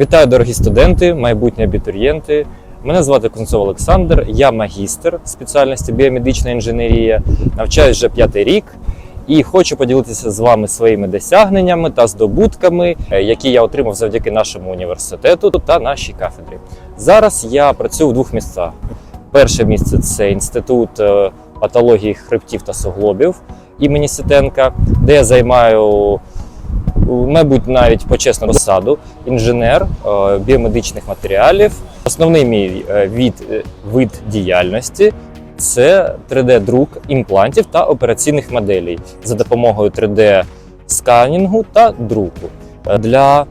Вітаю, дорогі студенти, майбутні абітурієнти. Мене звати Кунцов Олександр, я магістр спеціальності біомедична інженерія, навчаюсь вже п'ятий рік і хочу поділитися з вами своїми досягненнями та здобутками, е, які я отримав завдяки нашому університету та нашій кафедрі. Зараз я працюю в двох місцях. Перше місце це інститут е, патології хребтів та суглобів імені Ситенка, де я займаю, мабуть, навіть почесну посаду інженер е, біомедичних матеріалів. Основний мій е, від, е, вид діяльності це 3D-друк імплантів та операційних моделей за допомогою 3D-сканінгу та друку для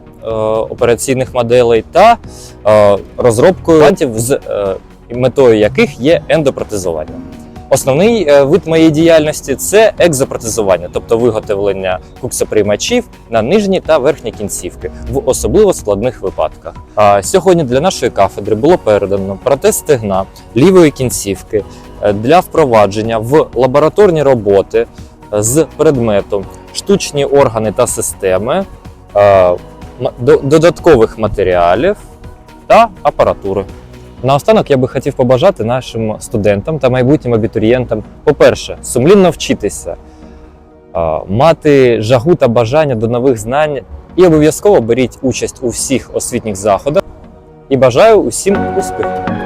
операційних моделей та розробкою імплантів, з метою яких є ендопротезування. Основний е, вид моєї діяльності це екзопротезування, тобто виготовлення куксоприймачів на нижні та верхні кінцівки в особливо складних випадках. А сьогодні для нашої кафедри було передано протез стегна лівої кінцівки е, для впровадження в лабораторні роботи е, з предметом штучні органи та системи, додаткових матеріалів та апаратури. Наостанок я би хотів побажати нашим студентам та майбутнім абітурієнтам, по-перше, сумлінно вчитися, мати жагу та бажання до нових знань і обов'язково беріть участь у всіх освітніх заходах. І бажаю усім успіху!